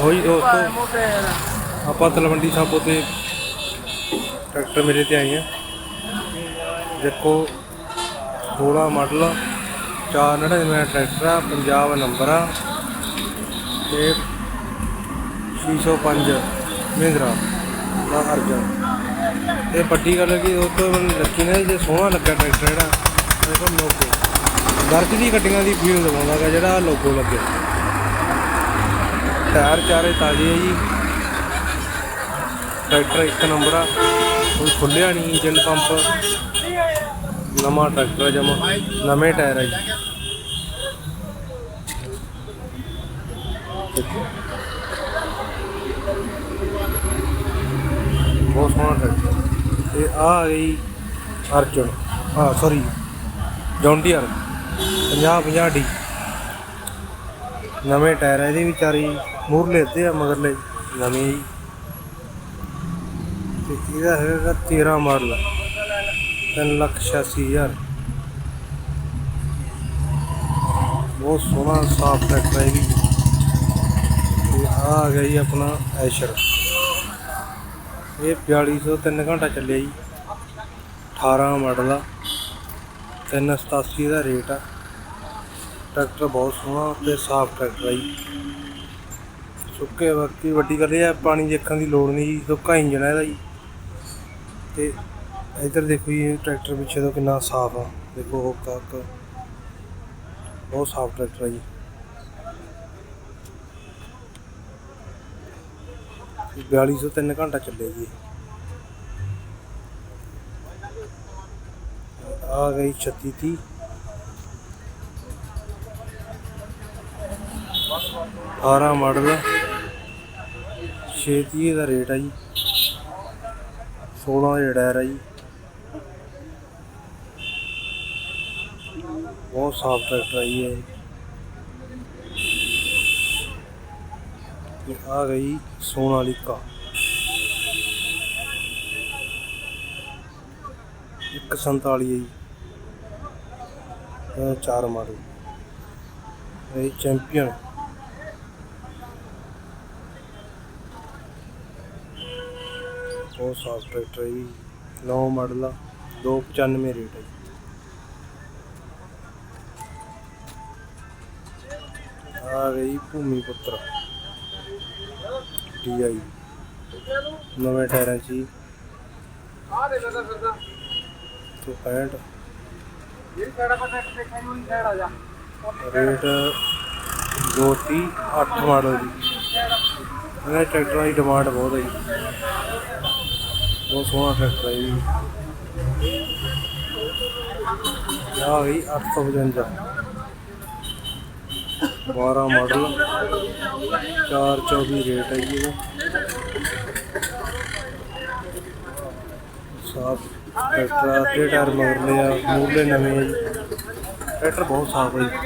ਹੋਈ ਦੋਸਤੋ ਆਪਾਂ ਤਲਵੰਡੀ ਸਾਬੋ ਤੇ ਟਰੈਕਟਰ ਮੇਰੇ ਤੇ ਆਏ ਆ। ਦੇਖੋ 16 ਮਾਡਲ 499 ਟਰੈਕਟਰ ਆ ਪੰਜਾਬ ਨੰਬਰ ਆ ਤੇ 605 ਮਹਿੰਦਰਾ ਦਾ ਅਰਜਨ ਇਹ ਵੱਡੀ ਗੱਲ ਹੈ ਕਿ ਉਹ ਤੋਂ ਮੈਨੂੰ ਲੱਗੀ ਨਾ ਜੇ ਸੋਹਣਾ ਲੱਗਾ ਟਰੈਕਟਰ ਜਿਹੜਾ, ਦੇਖੋ ਲੋਗੋ। ਦਰਜ ਦੀ ਗੱਡੀਆਂ ਦੀ ਫੀਲ ਦਵਾਉਂਦਾ ਗਾ ਜਿਹੜਾ ਲੋਗੋ ਲੱਗਿਆ ਟਾਇਰ ਚਾਰੇ ਤਾਜ਼ੇ ਆ ਜੀ। ਟਰੈਕਟਰ ਇੱਕ ਨੰਬਰ ਆ। ਕੋਈ ਖੁੱਲਿਆ ਨਹੀਂ ਇੰਜਨ ਪੰਪ ਨਵਾਂ ਟਰੈਕਟਰ ਜਮਾ। ਨਵੇਂ ਟਾਇਰ ਆ ਜੀ। ਬਹੁਤ ਸੋਹਣਾ ਟਰੈਕਟਰ ਤੇ ਆ ਆ ਗਈ ਅਰਜਨ। ਹਾਂ ਸੌਰੀ ਜੌਂਡੀਅਰ 50 50 ਡੀ। ਨਵੇਂ ਟਾਇਰ ਇਹਦੇ ਵੀ ਚਾਰੀ ਮੂਰਲੇ ਅੱਧੇ ਆ, ਮਗਰਲੇ ਨਵੇਂ ਜੀ। ਤੇ ਇਹਦਾ ਹੈਗਾ 13 ਮਾਡਲ ਤਿੰਨ ਲੱਖ ਛਿਆਸੀ ਹਜ਼ਾਰ। ਬਹੁਤ ਸੋਹਣਾ, ਸਾਫ਼ ਟਰੈਕਟਰ ਹੈ ਇਹ ਵੀ। ਤੇ ਆਹ ਆ ਗਿਆ ਜੀ ਆਪਣਾ ਐਸ਼ਰ। ਇਹ 4200 3 ਘੰਟਾ ਚੱਲਿਆ ਜੀ। 18 ਮਾਡਲ ਆ 387 ਦਾ ਰੇਟ ਆ। ਟਰੈਕਟਰ ਬਹੁਤ ਸੋਹਣਾ ਤੇ ਸਾਫ਼ ਟਰੈਕਟਰ ਆ ਜੀ। ਸੁੱਕੇ ਵਕਤੀ ਵੱਡੀ ਕਰ ਰਿਹਾ ਪਾਣੀ ਦੇਖਣ ਦੀ ਲੋੜ ਨਹੀਂ ਜੀ, ਸੁੱਕਾ ਇੰਜਣ ਹੈ ਇਹਦਾ ਜੀ। ਤੇ ਇੱਧਰ ਦੇਖੋ ਜੀ, ਇਹ ਟਰੈਕਟਰ ਪਿੱਛੇ ਤੋਂ ਕਿੰਨਾ ਸਾਫ਼ ਆ। ਦੇਖੋ ਹੁੱਕ ਹੱਕ ਬਹੁਤ ਸਾਫ਼ ਟਰੈਕਟਰ ਆ ਜੀ। ਤੇ 4203 ਘੰਟਾ ਚੱਲਿਆ ਜੀ। ਇਹ। ਆ ਗਈ 36 30 18 ਮਾਡਲ 630 ਦਾ ਰੇਟ ਆ ਜੀ। 16 ਦਾ ਟਾਇਰ ਆ ਜੀ। ਬਹੁਤ ਸਾਫ਼ ਟਰੈਕਟਰ ਆ ਜੀ ਇਹ। ਤੇ ਆ ਗਈ ਸੋਨਾਲੀਕਾ ਇੱਕ 47 ਹੈ ਜੀ। ਚਾਰ ਮਾਡਲ। ਇਹ ਚੈਂਪੀਅਨ। ਬਹੁਤ ਸਾਫ਼ ਟਰੈਕਟਰ ਹੈ ਜੀ, ਨੌ ਮਾਡਲ ਆ 295 ਰੇਟ ਹੈ ਆ ਗਈ ਭੂਮੀ ਪੁੱਤਰ ਡੀਆਈ ਨਵੇਂ ਟਾਇਰਾਂ 'ਚ ਜੀ। ਆ ਦੇ ਲਗਾ ਫਿਰਦਾ ਤੇ 65 ਇਹ ਕਿਹੜਾ ਪਤਾ ਦੇਖਣ ਨੂੰ ਨਹੀਂ ਖੜਾ ਜਾ। ਰੇਟ 230 8 ਮਾਡਲ ਦੀ ਇਹਨਾਂ ਟਰੈਕਟਰਾਂ ਦੀ ਡਿਮਾਂਡ ਬਹੁਤ ਹੈ ਜੀ। ਬਹੁਤ ਸੋਹਣਾ ਟਰੈਕਟਰ ਹੈ ਜੀ। ਆ ਗਈ 855 12 ਮਾਡਲ 424 ਰੇਟ ਹੈ ਜੀ ਇਹਦਾ। ਸਾਫ਼ ਟਰੈਕਟਰ ਆ ਤੇ ਟਾਇਰ ਮਗਰਲੇ ਆ ਮੂਰਲੇ ਨਵੇਂ ਟਰੈਕਟਰ ਬਹੁਤ ਸਾਫ਼ ਹੈ ਜੀ।